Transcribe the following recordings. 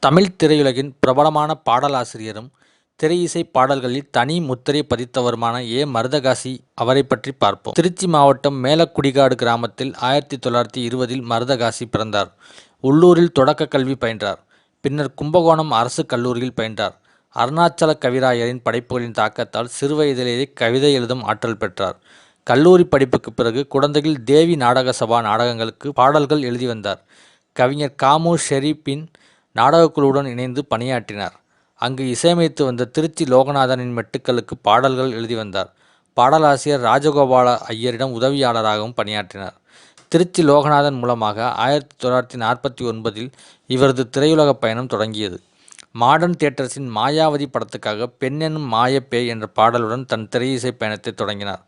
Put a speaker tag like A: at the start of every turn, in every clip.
A: தமிழ் திரையுலகின் பிரபலமான பாடலாசிரியரும் திரையிசை பாடல்களில் தனி முத்திரை பதித்தவருமான ஏ. மருதகாசி அவரை பற்றி பார்ப்போம். திருச்சி மாவட்டம் மேலக்குடிகாடு கிராமத்தில் ஆயிரத்தி தொள்ளாயிரத்தி இருபதில் மருதகாசி பிறந்தார். உள்ளூரில் தொடக்க கல்வி பயின்றார். பின்னர் கும்பகோணம் அரசு கல்லூரியில் பயின்றார். அருணாச்சல கவிராயரின் படைப்புகளின் தாக்கத்தால் சிறுவயதிலேயே கவிதை எழுதும் ஆற்றல் பெற்றார். கல்லூரி படிப்புக்கு பிறகு குழந்தைகள் தேவி நாடக சபா நாடகங்களுக்கு பாடல்கள் எழுதி வந்தார். கவிஞர் காமு ஷெரீப்பின் நாடகக்குழுவுடன் இணைந்து பணியாற்றினார். அங்கு இசையமைத்து வந்த திருச்சி லோகநாதனின் மெட்டுக்களுக்கு பாடல்கள் எழுதி வந்தார். பாடலாசிரியர் ராஜகோபால ஐயரிடம் உதவியாளராகவும் பணியாற்றினார். திருச்சி லோகநாதன் மூலமாக ஆயிரத்தி தொள்ளாயிரத்தி நாற்பத்தி ஒன்பதில் இவரது திரையுலக பயணம் தொடங்கியது. மாடர்ன் தியேட்டர்ஸின் மாயாவதி படத்துக்காக பெண் எனும் மாயப்பேய் என்ற பாடலுடன் தன் திரையிசை பயணத்தை தொடங்கினார்.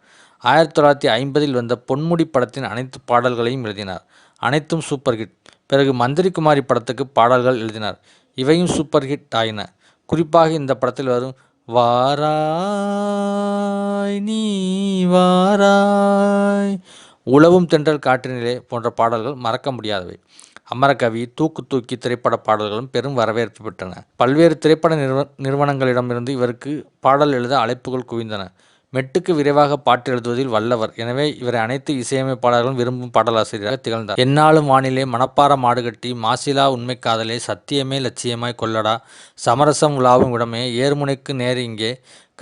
A: ஆயிரத்தி தொள்ளாயிரத்தி ஐம்பதில் வந்த பொன்முடி படத்தின் அனைத்து பாடல்களையும் எழுதினார். அனைத்தும் சூப்பர் ஹிட். பிறகு மந்திரி குமாரி படத்துக்கு பாடல்கள் எழுதினார். இவையும் சூப்பர் ஹிட் ஆயின. குறிப்பாக இந்த படத்தில் வரும் வாராய் நீ வாராய் உழவும் தென்றல் காற்றினிலே போன்ற பாடல்கள் மறக்க முடியாதவை. அமரகவி தூக்கு தூக்கி திரைப்பட பாடல்களும் பெரும் வரவேற்பு பெற்றன. பல்வேறு திரைப்பட நிறுவ நிறுவனங்களிடமிருந்து இவருக்கு பாடல் எழுத அழைப்புகள் குவிந்தன. மெட்டுக்கு விரைவாக பாட்டு எழுதுவதில் வல்லவர். எனவே இவரை அனைத்து இசையமைப்பாளர்களும் விரும்பும் பாடலாசிரியராக திகழ்ந்தார். என்னாலும் வானிலே மனப்பார மாடுகட்டி மாசிலா உண்மை காதலே சத்தியமே லட்சியமாய் கொள்ளடா சமரசம் உலாவும் இடமே ஏர்முனைக்கு நேர் இங்கே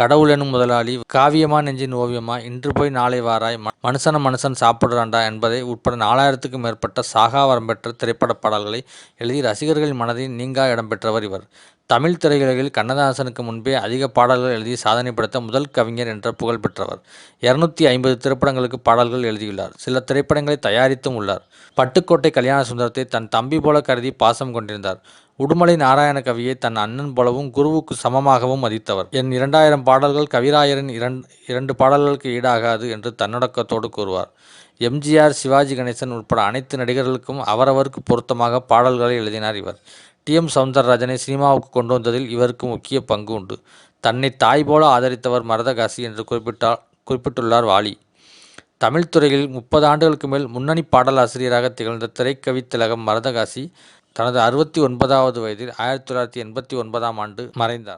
A: கடவுள் எனும் முதலாளி காவியமா நெஞ்சின் ஓவியமா இன்று போய் நாளை வாராய் மனுஷன மனுஷன் சாப்பிடுறாண்டா என்பதை உட்பட நாலாயிரத்துக்கும் மேற்பட்ட சாகா வரம்பெற்ற திரைப்பட பாடல்களை எழுதி ரசிகர்களின் மனதில் நீங்கா இடம்பெற்றவர் இவர். தமிழ் திரையுலகில் கண்ணதாசனுக்கு முன்பே அதிக பாடல்கள் எழுதி சாதனை படைத்த முதல் கவிஞர் என்ற புகழ் பெற்றவர். இருநூத்தி ஐம்பது திரைப்படங்களுக்கு பாடல்கள் எழுதியுள்ளார். சில திரைப்படங்களை தயாரித்தும் உள்ளார். பட்டுக்கோட்டை கல்யாண சுந்தரத்தை தன் தம்பி போல கருதி பாசம் கொண்டிருந்தார். உடுமலை நாராயண கவியை தன் அண்ணன் போலவும் குருவுக்கு சமமாகவும் மதித்தவர். என் இரண்டாயிரம் பாடல்கள் கவிராயரின் இரண்டு இரண்டு பாடல்களுக்கு ஈடாகாது என்று தன்னடக்கத்தோடு கூறுவார். எம்ஜிஆர் சிவாஜி கணேசன் உட்பட அனைத்து நடிகர்களுக்கும் அவரவருக்கு பொருத்தமாக பாடல்களை எழுதினார் இவர். டி. எம். சவுந்தரராஜனை சினிமாவுக்கு கொண்டு வந்ததில் இவருக்கு முக்கிய பங்கு உண்டு. தன்னை தாய் போல ஆதரித்தவர் மரதகாசி என்று குறிப்பிட்டார் குறிப்பிட்டுள்ளார் வாலி. தமிழ் துறையில் முப்பது ஆண்டுகளுக்கு மேல் முன்னணி பாடலாசிரியராக திகழ்ந்த திரைக்கவி திலகம் மரதகாசி தனது அறுபத்தி ஒன்பதாவது வயதில் ஆயிரத்தி தொள்ளாயிரத்தி எண்பத்தி ஒன்பதாம் ஆண்டு மறைந்தார்.